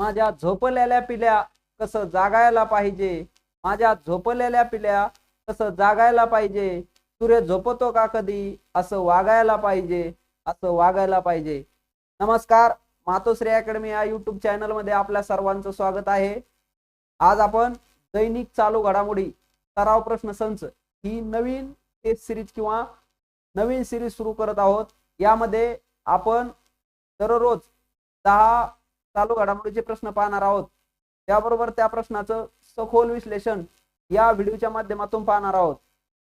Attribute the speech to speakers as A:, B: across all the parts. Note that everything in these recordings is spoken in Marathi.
A: माझ्या झोपलेल्या पिल्या कसं जागायला पाहिजे? माझ्या झोपलेल्या पिल्या कसं जागायला पाहिजे? सूर्य झोपतो का कधी? असं वागायला पाहिजे. असं वागायला पाहिजे. नमस्कार मातोश्री अकॅडमी या युट्यूब चॅनलमध्ये आपल्या सर्वांचं स्वागत आहे. आज आपण दैनिक चालू घडामोडी सराव प्रश्न संच ही नवीन टेस्ट सिरीज किंवा नवीन सिरीज सुरू करत आहोत. यामध्ये आपण दररोज दहा चालू घडामोडीचे प्रश्न पाहणार आहोत. त्याबरोबर त्या प्रश्नाचं सखोल विश्लेषण या व्हिडिओच्या माध्यमातून पाहणार आहोत.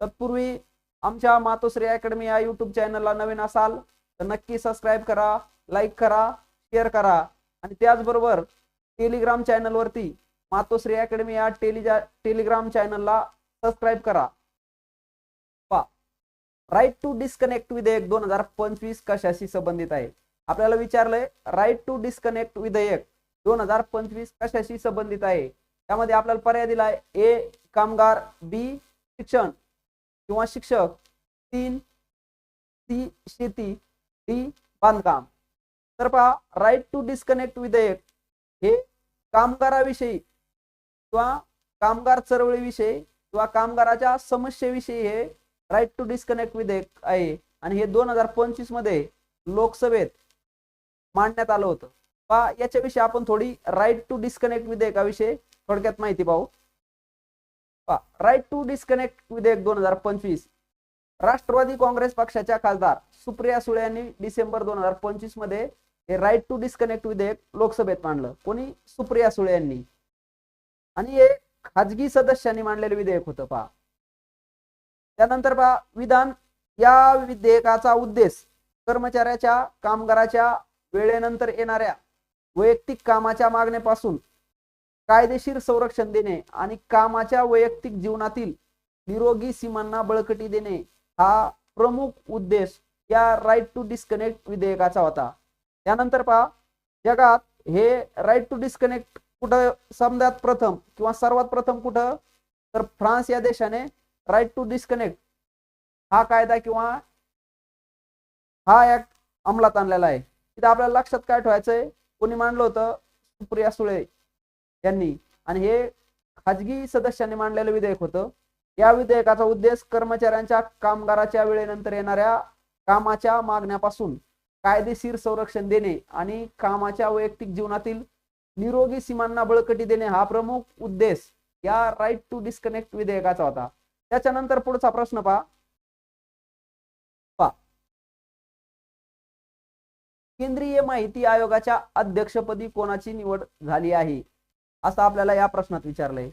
A: तत्पूर्वी आमच्या मातोश्री अकॅडमी या युट्यूब चॅनलला नवीन असाल तर नक्की सबस्क्राईब करा लाईक करा शेअर करा. आणि त्याचबरोबर टेलिग्राम चॅनलवरती मातोश्री अकॅडमी या टेलिजा टेलिग्राम चॅनलला सबस्क्राईब करा. पा राईट टू डिस्कनेक्ट विधेयक एक दोन हजार पंचवीस कशाशी संबंधित आहे? आपल्याला विचारलंय राईट टू डिस्कनेक्ट विधेयक दोन हजार पंचवीस कशाशी संबंधित आहे? त्यामध्ये आपल्याला पर्याय दिलाय ए कामगार बी शिक्षण. किंवा शिक्षक तीन सी शेती डी बांधकाम. तर पहा राईट टू डिस्कनेक्ट विधेयक हे कामगाराविषयी किंवा कामगार चळवळीविषयी किंवा कामगाराच्या समस्येविषयी हे राईट टू डिस्कनेक्ट विधेयक आहे. आणि हे दोन हजार पंचवीसमध्ये लोकसभेत मांडण्यात आलं होतं. पहा याच्याविषयी आपण थोडी राईट टू डिस्कनेक्ट विधेयकाविषयी थोडक्यात माहिती पाहू. पहा राईट टू डिस्कनेक्ट विधेयक दोन हजार पंचवीस. राष्ट्रवादी काँग्रेस पक्षाच्या खासदार सुप्रिया सुळे यांनी डिसेंबर दोन हजार पंचवीसमध्ये हे राईट टू डिस्कनेक्ट विधेयक लोकसभेत मांडलं. कोणी? सुप्रिया सुळे यांनी. आणि हे खाजगी सदस्यांनी मांडलेलं विधेयक होतं पहा. त्यानंतर पहा विधान या विधेयकाचा उद्देश कर्मचाऱ्याच्या कामगाराच्या वेळेनंतर येणाऱ्या वैयक्तिक कामाच्या मागणीपासून कायदेशीर संरक्षण देणे आणि कामाच्या वैयक्तिक जीवनातील निरोगी सीमांना बळकटी देणे हा प्रमुख उद्देश या राईट टू डिस्कनेक्ट विधेयकाचा होता. त्यानंतर पहा जगात हे राईट टू डिस्कनेक्ट कुठं समजात प्रथम किंवा सर्वात प्रथम कुठं? तर फ्रान्स या देशाने राईट टू डिस्कनेक्ट हा कायदा किंवा हा ऍक्ट अंमलात आणलेला आहे. तिथं आपल्याला लक्षात काय ठेवायचंय? कोणी मांडलं होतं? सुप्रिया सुळे यांनी. आणि हे खाजगी सदस्यांनी मांडलेलं विधेयक होतं. या विधेयकाचा उद्देश कर्मचाऱ्यांच्या कामगाराच्या वेळेनंतर येणाऱ्या कामाच्या मागण्यापासून कायदेशीर संरक्षण देणे आणि कामाच्या वैयक्तिक जीवनातील निरोगी सीमांना बळकटी देणे हा प्रमुख उद्देश या राईट टू डिस्कनेक्ट विधेयकाचा होता. त्याच्यानंतर पुढचा प्रश्न पहा. केंद्रीय माहिती आयोगाच्या अध्यक्षपदी कोणाची निवड झाली आहे? असं आपल्याला या प्रश्नात विचारलंय.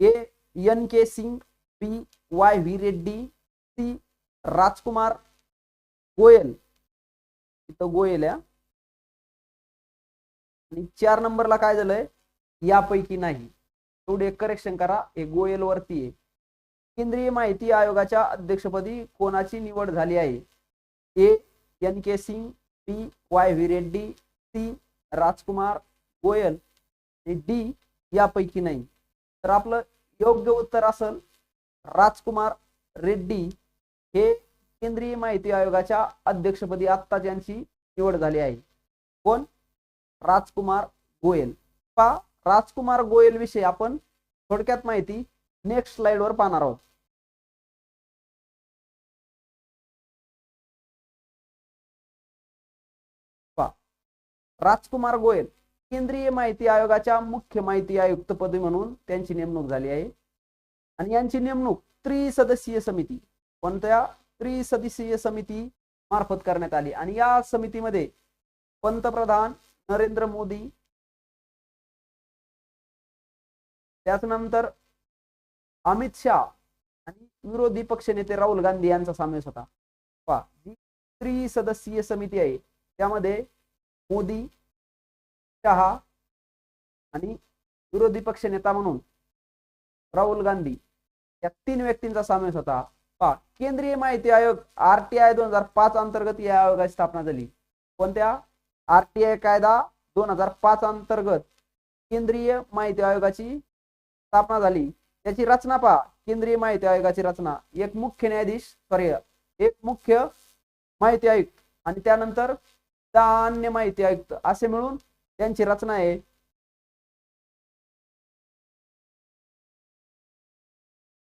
A: A. N. K. Singh P Y. V. Reddy C. Rajkumar Goyal. इथं गोयल या आणि चार नंबरला काय झालंय? यापैकी नाही. एवढे करेक्शन करा हे गोयल वरती आहे. केंद्रीय माहिती आयोगाच्या अध्यक्षपदी कोणाची निवड झाली आहे? A. N. K. Singh B Y V Reddy C Rajkumar Goyal D यापैकी नाही. तर आपलं योग्य उत्तर असेल राजकुमार रेड्डी. हे केंद्रीय माहिती आयोगाच्या अध्यक्षपदी आत्ता यांची निवड झाली आहे. कोण? राजकुमार गोयल. पा राजकुमार गोयल विषयी आपण थोडक्यात माहिती नेक्स्ट स्लाइड वर पाहणार आहोत. राजकुमार गोयल केंद्रीय माहिती आयोगाच्या मुख्य माहिती आयुक्त पदी म्हणून त्यांची नेमणूक झाली आहे. आणि यांची नेमणूक त्रिसदस्यीय समिती कोणत्या? त्रिसदस्यीय समिती मार्फत करण्यात आली. आणि या समितीमध्ये पंतप्रधान नरेंद्र मोदी त्याचनंतर अमित शहा आणि विरोधी पक्षनेते राहुल गांधी यांचा समावेश होता. पहा जी त्रिसदस्यीय समिती आहे त्यामध्ये मोदी शहा आणि विरोधी पक्षनेता म्हणून राहुल गांधी या तीन व्यक्तींचा समावेश होता. पहा केंद्रीय माहिती आयोग आर टी आय दोन हजार पाच अंतर्गत या आयोगाची स्थापना झाली. कोणत्या? आर टी आय कायदा दोन हजार पाच अंतर्गत केंद्रीय माहिती आयोगाची स्थापना झाली. त्याची रचना पहा केंद्रीय माहिती आयोगाची रचना. एक मुख्य न्यायाधीश सॉरी एक मुख्य माहिती आयुक्त आणि त्यानंतर तान्य माहिती आयुक्त असे मिळून त्यांची रचना आहे.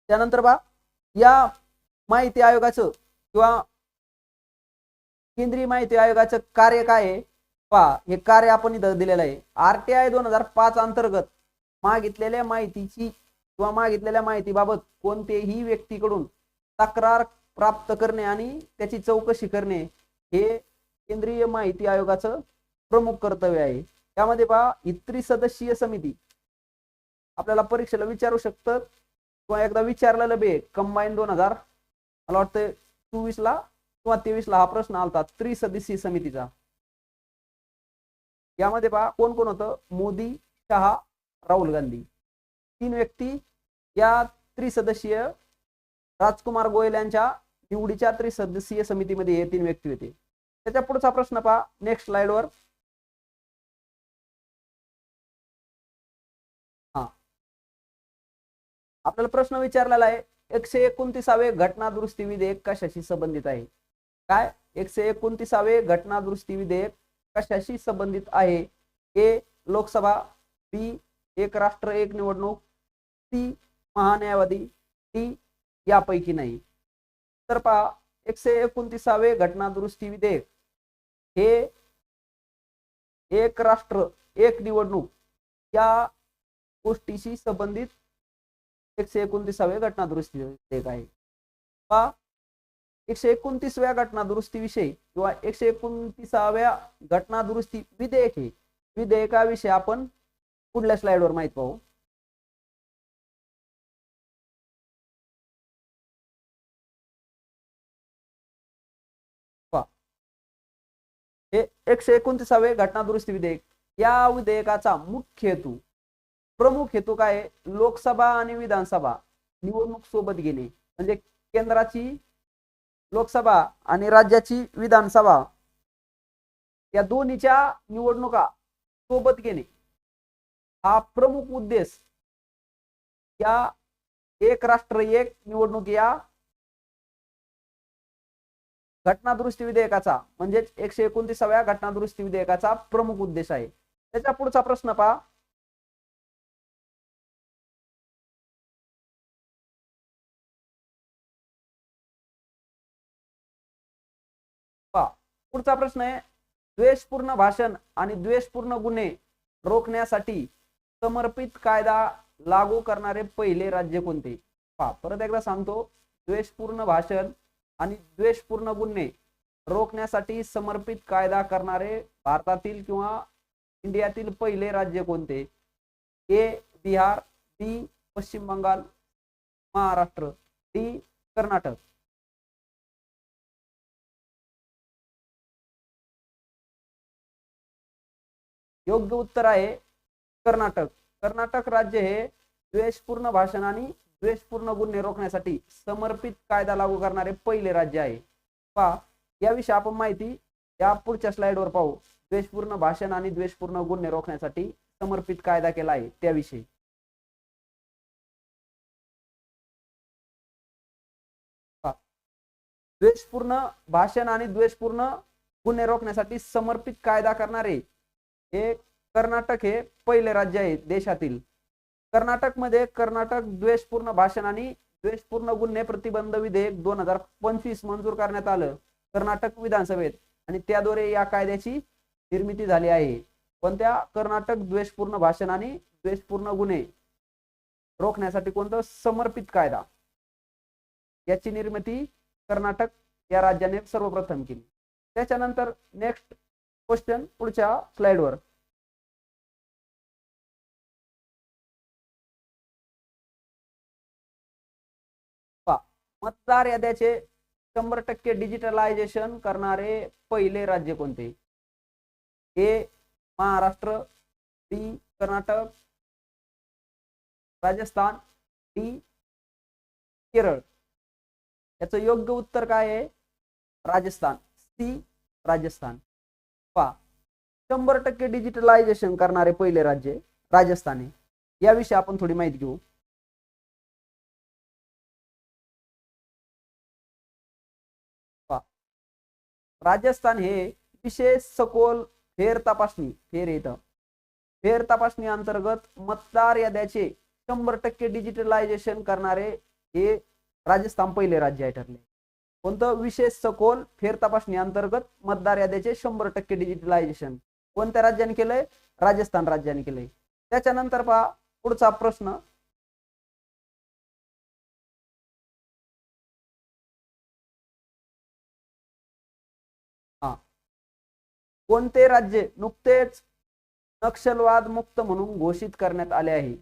A: त्यानंतर बा या माहिती आयोगाचं किंवा केंद्रीय माहिती आयोगाचं कार्य काय आहे? पा हे कार्य आपण इथं दिलेलं आहे. आर टी आय दोन हजार पाच अंतर्गत मागितलेल्या माहितीची किंवा मागितलेल्या माहितीबाबत कोणतेही व्यक्तीकडून तक्रार प्राप्त करणे आणि त्याची चौकशी करणे हे केंद्रीय माहिती आयोगाचं प्रमुख कर्तव्य आहे. त्यामध्ये पहा ही त्रिसदस्यीय समिती. आपल्याला परीक्षेला विचारू शकतात. किंवा एकदा विचारलेलं बे कंबाईन दोन हजार. मला वाटतं चोवीस ला किंवा तेवीस ला हा प्रश्न आलता त्रिसदस्यीय समितीचा. यामध्ये पहा कोण कोण होतं? मोदी शहा राहुल गांधी. तीन व्यक्ती. या त्रिसदस्यीय राजकुमार गोयल यांच्या निवडीच्या त्रिसदस्यीय समितीमध्ये हे तीन व्यक्ती होते. त्याच्या पुढचा प्रश्न पहा नेक्स्ट स्लाइडवर हा. आपल्याला प्रश्न विचारलेला आहे एकशे एकोणतीसावे घटना दुरुस्ती विधेयक कशाशी संबंधित आहे? काय? एकशे एकोणतीसावे घटना दुरुस्ती विधेयक कशाशी संबंधित आहे? ए लोकसभा बी एक राष्ट्र एक निवडणूक सी महान्यायवादी डी यापैकी नाही. तर पहा एकशे एकोणतीसावे घटना दुरुस्ती विधेयक हे एक राष्ट्र एक निवडणूक या गोष्टीशी संबंधित एकशे एकोणतीसाव्या घटना दुरुस्ती विधेयक आहे. किंवा एकशे एकोणतीसव्या घटना दुरुस्ती विषयी किंवा एकशे एकोणतीसाव्या घटना दुरुस्ती विधेयक हे विधेयकाविषयी आपण पुढल्या स्लाइडवर माहीत पाहू. हे एकशे एकोणतीसावे घटना दुरुस्ती विधेयक. या विधेयकाचा मुख्य हेतू प्रमुख हेतू काय? आहे? लोकसभा आणि विधानसभा निवडणूक सोबत घेणे. म्हणजे केंद्राची लोकसभा आणि राज्याची विधानसभा या दोन्हीच्या निवडणुका सोबत घेणे. हा प्रमुख उद्देश या एक राष्ट्र एक निवडणूक या घटना दुरुस्ती विधेयकाचा म्हणजेच एकशे एकोणतीसाव्या घटना दुरुस्ती विधेयकाचा प्रमुख उद्देश आहे. त्याच्या पुढचा प्रश्न पहा. पहा, पुढचा प्रश्न आहे. द्वेषपूर्ण भाषण आणि द्वेषपूर्ण गुन्हे रोखण्यासाठी समर्पित कायदा लागू करणारे पहिले राज्य कोणते? पहा. परत एकदा सांगतो. द्वेषपूर्ण भाषण आणि द्वेषपूर्ण गुन्हे रोखण्यासाठी समर्पित कायदा करणारे भारतातील किंवा इंडियातील पहिले राज्य कोणते? ए बिहार बी पश्चिम बंगाल महाराष्ट्र डी कर्नाटक. योग्य उत्तर आहे कर्नाटक. कर्नाटक राज्य हे द्वेषपूर्ण भाषण आणि द्वेषपूर्ण गुन्हे रोखण्यासाठी समर्पित कायदा लागू करणारे पहिले राज्य आहे. पहा याविषयी आपण माहिती या पुढच्या स्लाइडवर पाहू. द्वेषपूर्ण भाषण आणि द्वेषपूर्ण गुन्हे रोखण्यासाठी समर्पित कायदा केला आहे त्याविषयी. द्वेषपूर्ण भाषण आणि द्वेषपूर्ण गुन्हे रोखण्यासाठी समर्पित कायदा करणारे हे कर्नाटक हे पहिले राज्य आहे देशातील. कर्नाटकमध्ये कर्नाटक द्वेषपूर्ण भाषण आणि द्वेषपूर्ण गुन्हे प्रतिबंध विधेयक दोन हजार पंचवीस मंजूर करण्यात आलं. कर्नाटक विधानसभेत. आणि त्याद्वारे या कायद्याची निर्मिती झाली आहे. पण त्या कर्नाटक द्वेषपूर्ण भाषण आणि द्वेषपूर्ण गुन्हे रोखण्यासाठी कोणतं समर्पित कायदा? याची निर्मिती कर्नाटक या राज्याने सर्वप्रथम केली. त्याच्यानंतर नेक्स्ट क्वेश्चन पुढच्या स्लाइडवर मतदार याद्याचे शंभर टक्के डिजिटलायझेशन करणारे पहिले राज्य कोणते? A Maharashtra B Karnataka Rajasthan D Kerala. याचं योग्य उत्तर काय आहे? राजस्थान. सी राजस्थान. पहा शंभर टक्के डिजिटलायझेशन करणारे पहिले राज्य राजस्थान आहे. याविषयी आपण थोडी माहिती घेऊ. राजस्थान हे विशेष सखोल फेर तपासणी फेर येतं फेर तपासणी अंतर्गत मतदार याद्याचे शंभर टक्के डिजिटलायझेशन करणारे हे राजस्थान पहिले राज्य आहे ठरले. कोणतं विशेष सखोल फेर तपासणी अंतर्गत मतदार याद्याचे शंभर टक्के डिजिटलायझेशन कोणत्या राज्याने केलंय? राजस्थान राज्याने केलंय. त्याच्यानंतर पहा पुढचा प्रश्न. कोणते राज्य नुकतेच नक्षलवाद मुक्त म्हणून घोषित करण्यात आले आहे?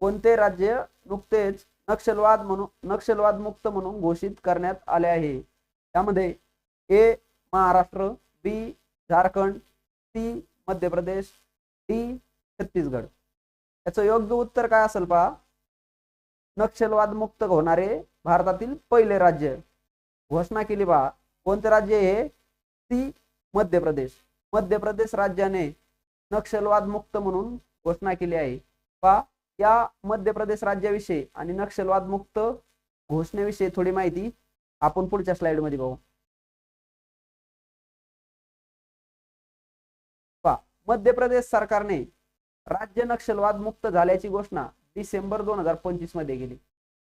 A: कोणते राज्य नुकतेच नक्षलवाद म्हणून नक्षलवाद मुक्त म्हणून घोषित करण्यात आले आहे? त्यामध्ये A Maharashtra B Jharkhand C Madhya Pradesh D Chhattisgarh. याचं योग्य उत्तर काय असेल पहा? नक्षलवाद मुक्त होणारे भारतातील पहिले राज्य. घोषणा केली पहा. कोणते राज्य हे? सी मध्य प्रदेश. मध्य प्रदेश राज्याने नक्षलवाद मुक्त म्हणून घोषणा केली आहे. पा या मध्य प्रदेश राज्याविषयी आणि नक्षलवाद मुक्त घोषणेविषयी थोडी माहिती आपण पुढच्या स्लाइडमध्ये पाहू. पा मध्य प्रदेश सरकारने राज्य नक्षलवाद मुक्त झाल्याची घोषणा डिसेंबर दोन हजार पंचवीसमध्ये केली.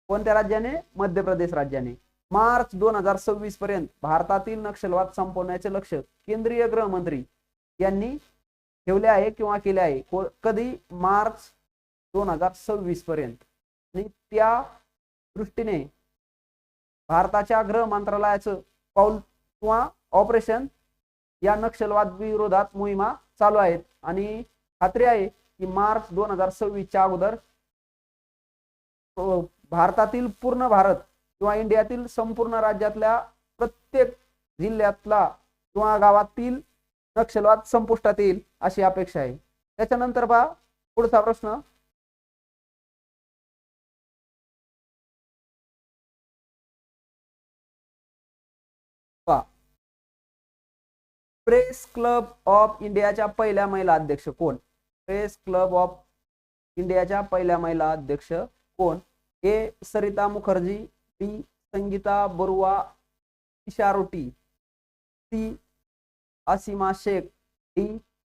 A: कोणत्या राज्याने? मध्य प्रदेश राज्याने. मार्च दोन हजार सव्वीस पर्यंत भारतातील नक्षलवाद संपवण्याचे लक्ष केंद्रीय गृहमंत्री यांनी ठेवले आहे किंवा केले आहे. कधी? मार्च दोन हजार सव्वीस पर्यंत. आणि त्या दृष्टीने भारताच्या गृह मंत्रालयाचं पाऊल किंवा ऑपरेशन या नक्षलवाद विरोधात मोहिमा चालू आहेत. आणि खात्री आहे की मार्च दोन हजार सव्वीसच्या अगोदर भारतातील पूर्ण भारत किंवा इंडियातील संपूर्ण राज्यातल्या प्रत्येक जिल्ह्यातला किंवा गावातील नक्षलवाद संपुष्टात येईल अशी अपेक्षा आहे. त्याच्यानंतर पहा पुढचा प्रश्न. पहा. प्रेस क्लब ऑफ इंडियाच्या पहिल्या महिला अध्यक्ष कोण? प्रेस क्लब ऑफ इंडियाच्या पहिल्या महिला अध्यक्ष कोण? ए. सरिता मुखर्जी बी संगीता बरुआ इशारोटी सी आसिमा शेख डी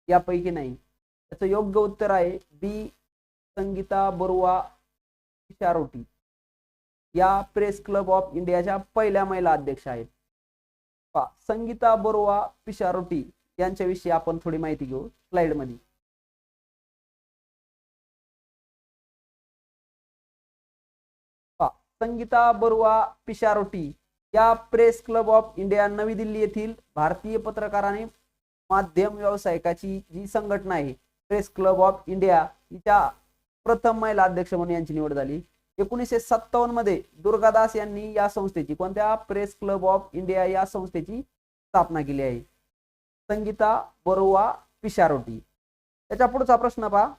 A: यापैकी नाही. त्याचं योग्य उत्तर आहे बी संगीता बरुआ इशारोटी या प्रेस क्लब ऑफ इंडियाच्या पहिल्या महिला अध्यक्ष आहेत. संगीता बरुआ पिशारोटी यांच्याविषयी आपण थोडी माहिती घेऊ स्लाइड संगीता बरुआ पिशारोटी या प्रेस क्लब ऑफ इंडिया नवी दिल्ली येथील भारतीय पत्रकार आणि माध्यम व्यावसायिकाची जी संघटना आहे प्रेस क्लब ऑफ इंडिया हिच्या प्रथम महिला अध्यक्ष म्हणून यांची निवड झाली. एकोणीसशे सत्तावन्नमध्ये दुर्गादास यांनी या संस्थेची कोणत्या प्रेस क्लब ऑफ इंडिया या संस्थेची स्थापना केली आहे? संगीता बरोवा पिशारोटी. त्याच्या पुढचा प्रश्न पहा.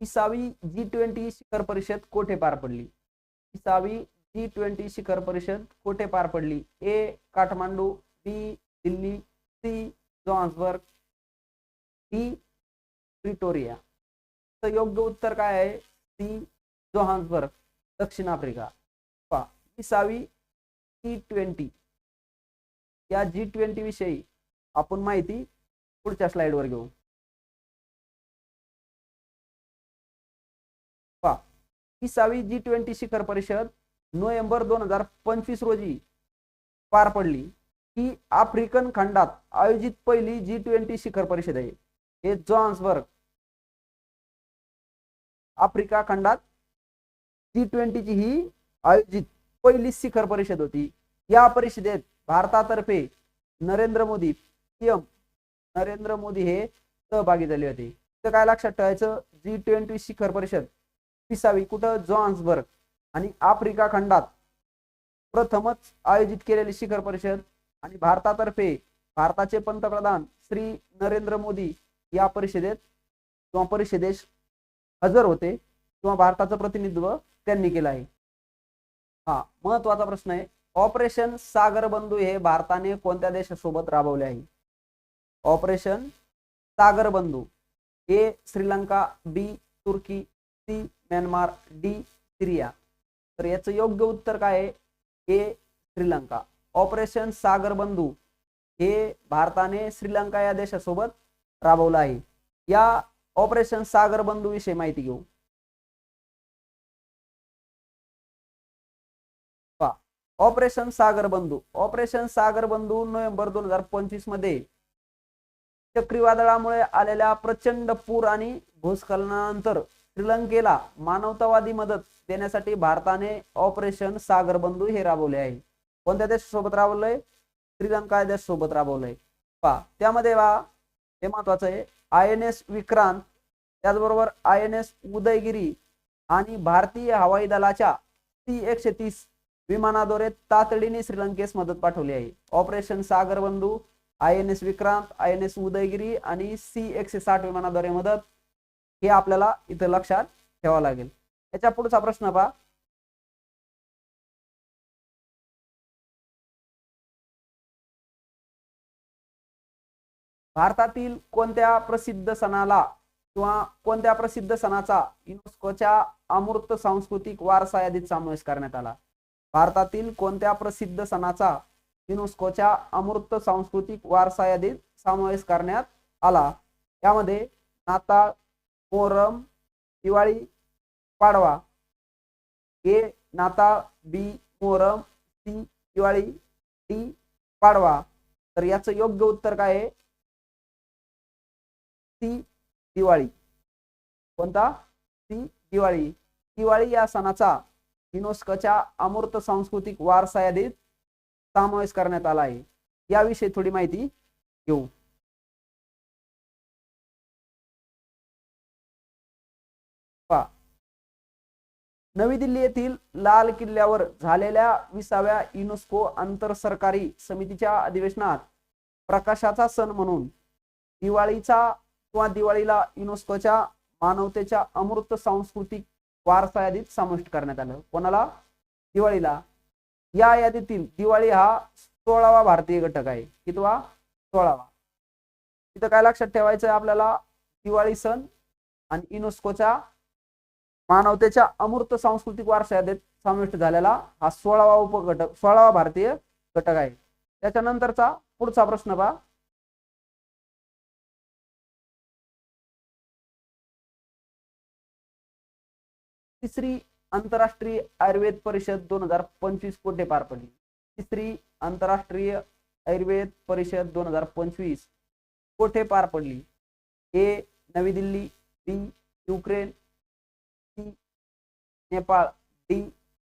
A: विसावी जी ट्वेंटी शिखर परिषद कोठे पार पडली? विसावी जी ट्वेंटी शिखर परिषद कोठे पार पडली? A Kathmandu B Delhi C Johannesburg D Pretoria. तर योग्य उत्तर काय आहे? सी जोहान्सबर्ग दक्षिण आफ्रिका. पा विसावी जी ट्वेंटी या जी ट्वेंटी विषयी आपण माहिती पुढच्या स्लाइडवर घेऊ. विसावी जी ट्वेंटी शिखर परिषद नोव्हेंबर दोन हजार पंचवीस रोजी पार पडली. ही आफ्रिकन खंडात आयोजित पहिली जी ट्वेंटी शिखर परिषद आहे. हे जॉन्सबर्ग आफ्रिका खंडात जी ट्वेंटीची ही आयोजित पहिली शिखर परिषद होती. या परिषदेत भारतातर्फे नरेंद्र मोदी पीएम नरेंद्र मोदी हे सहभागी झाले होते. तर काय लक्षात ठेवायचं? जी ट्वेंटी शिखर परिषद विसावी कुठं? जॉन्सबर्ग आणि आफ्रिका खंडात प्रथमच आयोजित केलेली शिखर परिषद आणि भारतातर्फे भारताचे पंतप्रधान श्री नरेंद्र मोदी या परिषदेत किंवा परिषदेस हजर होते किंवा भारताचं प्रतिनिधित्व त्यांनी केलं आहे. हा महत्त्वाचा प्रश्न आहे. ऑपरेशन सागर बंधू हे भारताने कोणत्या देशासोबत राबवले आहे? Operation Sagar Bandhu A Sri Lanka B Turkey C Myanmar D Syria. तर याचं योग्य उत्तर काय आहे? ए श्रीलंका. ऑपरेशन सागर बंधू हे भारताने श्रीलंका या देशासोबत राबवलं आहे. या ऑपरेशन सागर बंधू विषयी माहिती घेऊ. ऑपरेशन सागर बंधू. ऑपरेशन सागर बंधू नोव्हेंबर दोन हजार पंचवीसमध्ये चक्रीवादळामुळे आलेल्या प्रचंड पूर आणि भूस्खलनानंतर श्रीलंकेला मानवतावादी मदत देण्यासाठी भारताने ऑपरेशन सागर बंधू हे राबवले आहे. कोणत्या देशासोबत राबवलंय? श्रीलंका या देशासोबत राबवलंय. पहा त्यामध्ये वा हे महत्वाचं आहे. आय एन एस विक्रांत त्याचबरोबर आय एन एस उदयगिरी आणि भारतीय हवाई दलाच्या सी एकशे तीस विमानाद्वारे तातडीने श्रीलंकेस मदत पाठवली आहे. Operation Sagar Bandhu I N S Vikrant I N S Udaygiri आणि सी एकशे साठ विमानाद्वारे मदत हे आपल्याला इथं लक्षात ठेवावं लागेल. याच्या पुढचा प्रश्न पहा. भारतातील कोणत्या प्रसिद्ध सणाला किंवा कोणत्या प्रसिद्ध सणाचा युनेस्कोच्या अमूर्त सांस्कृतिक वारसा यादीत समावेश करण्यात आला? भारतातील कोणत्या प्रसिद्ध सणाचा युनेस्कोच्या अमूर्त सांस्कृतिक वारसा यादीत समावेश करण्यात आला? यामध्ये नाताळ Muharram Diwali Padwa. A Natal B Muharram C Diwali D Padwa. तर याचं योग्य उत्तर काय आहे? ती दिवाळी. कोणता? ती दिवाळी. दिवाळी या सणाचा युनेस्कोच्या अमूर्त सांस्कृतिक वारसा यादीत समावेश करण्यात आला आहे. याविषयी थोडी माहिती घेऊ. नवी दिल्ली येथील लाल किल्ल्यावर झालेल्या विसाव्या युनेस्को आंतरसरकारी समितीच्या अधिवेशनात प्रकाशाचा सण म्हणून दिवाळीचा किंवा दिवाळीला युनेस्कोच्या मानवतेच्या अमृत सांस्कृतिक वारसा यादीत समाविष्ट करण्यात आलं. कोणाला? दिवाळीला. या यादीतील दिवाळी हा सोळावा भारतीय घटक आहे. कितवा? सोळावा. इथं काय लक्षात ठेवायचं आहे आपल्याला? दिवाळी सण आणि युनेस्कोच्या मानवतेच्या अमूर्त सांस्कृतिक वारसा समाविष्ट झालेला हा सोळावा उपघटक सोळावा भारतीय घटक आहे. त्याच्यानंतरचा पुढचा प्रश्न पहा. तिसरी आंतरराष्ट्रीय आयुर्वेद परिषद दोन हजार पंचवीस कोठे पार पडली? तिसरी आंतरराष्ट्रीय आयुर्वेद परिषद दोन हजार पंचवीस कोठे पार पडली? ए नवी Delhi B Ukraine Nepal D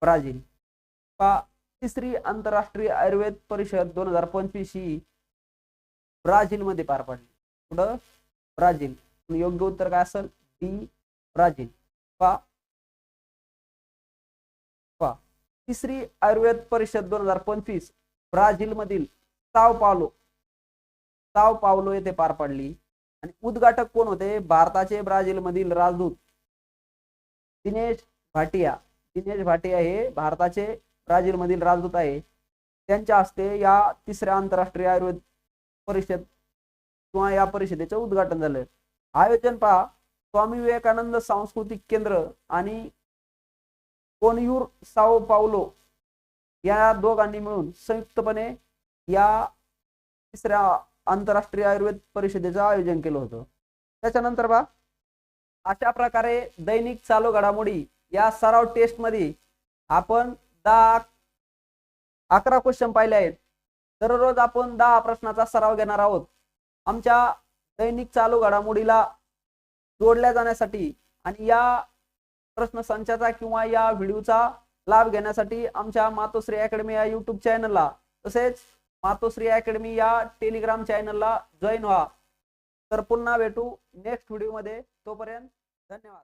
A: Brazil. तिसरी आंतरराष्ट्रीय आयुर्वेद परिषद दोन हजार पंचवीस ही ब्राझील मध्ये पार पडली. पुढं ब्राझील. योग्य उत्तर काय असेल? D Brazil. पहा पा. तिसरी आयुर्वेद परिषद दोन हजार पंचवीस ब्राझीलमधील साव पावलो. साव पावलो येथे पार पडली. आणि उद्घाटक कोण होते? भारताचे ब्राझीलमधील राजदूत दिनेश भाटिया दिनेश भाटिया हे भारताचे ब्राझीलमधील राजदूत आहे. त्यांच्या हस्ते या तिसऱ्या आंतरराष्ट्रीय आयुर्वेद परिषद किंवा या परिषदेचं उद्घाटन झालं. आयोजन पहा स्वामी विवेकानंद सांस्कृतिक केंद्र आणि कोनयूर साओ पावलो या दोघांनी मिळून संयुक्तपणे या तिसऱ्या आंतरराष्ट्रीय आयुर्वेद परिषदेचं आयोजन केलं होतं. त्याच्यानंतर बा अशा प्रकारे दैनिक चालू घडामोडी या सराव टेस्टमध्ये आपण दहा अकरा क्वेश्चन पाहिले आहेत. दररोज आपण दहा प्रश्नाचा सराव घेणार आहोत. आमच्या दैनिक चालू घडामोडीला जोडल्या जाण्यासाठी आणि या प्रश्नसंचाचा किंवा या व्हिडिओचा लाभ घेण्यासाठी आमच्या मातोश्री अकॅडमी या युट्यूब चॅनलला तसेच मातोश्री अकॅडमी या टेलिग्राम चॅनलला जॉईन व्हा. तर पुन्हा भेटू नेक्स्ट व्हिडिओमध्ये तोपर्यंत धन्यवाद.